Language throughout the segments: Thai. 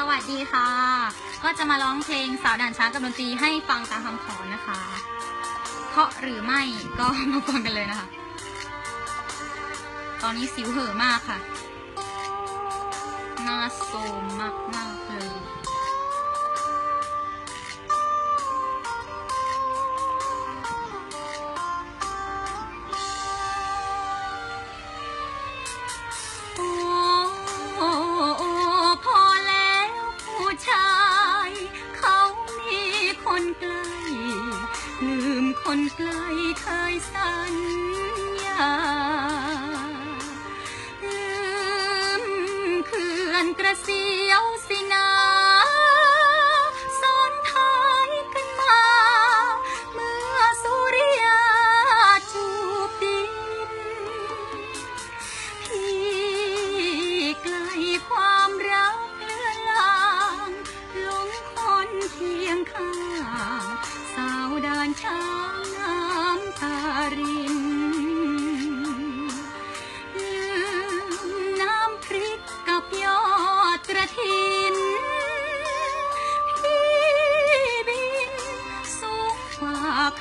สวัสดีค่ะ ก็จะมาร้องเพลงสาวด่านช้างกับดนตรีให้ฟังตามคำขอนะคะ เพราะหรือไม่ก็มาฟังกันเลยนะคะ ตอนนี้สิวเห่อมากค่ะ หน้าโซมมากมากๆเลย ชาย เขามีคนใกล้ลืมคนไกลเคยสัญ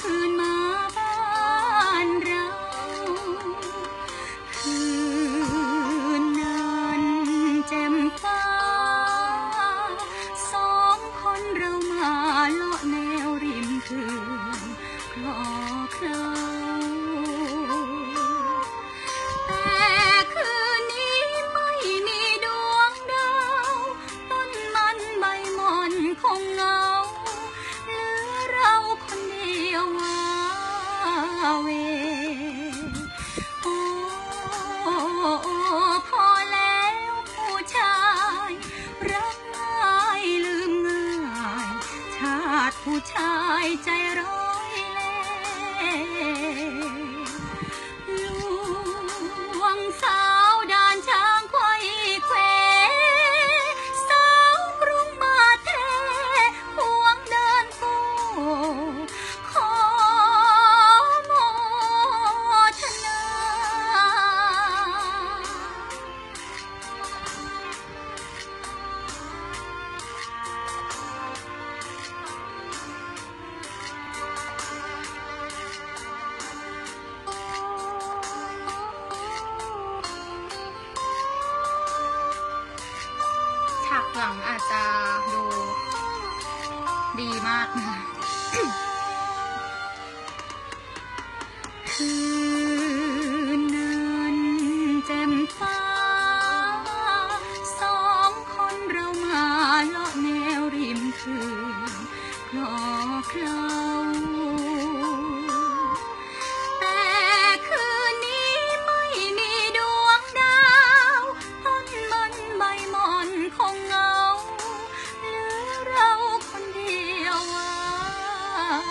คืน ยวว้าเวโอ้โอ้พอแล้วผู้ชาย รักง่ายลืมง่าย ชาติผู้ชายใจร้อย หลังอาจจะดูดีมากนะคะ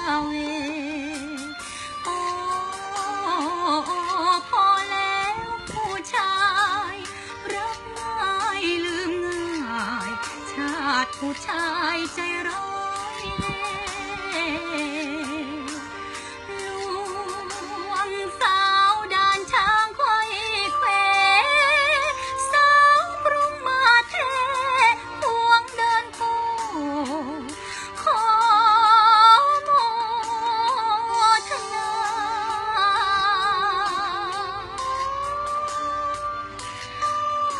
เวโอ้พอแล้วผู้ชาย รักง่ายลืมง่าย ชาติผู้ชายใจร้อยเล่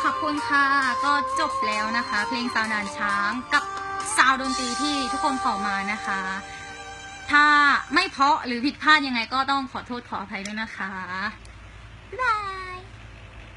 อบคุณค่ะ ก็จบแล้วนะคะ เพลงสาวนานช้างกับซาวดนตรีที่ทุกคนขอมานะคะ ถ้าไม่เพาะหรือผิดพลาดยังไงก็ต้องขอโทษขออภัยด้วยนะคะ บ๊ายบาย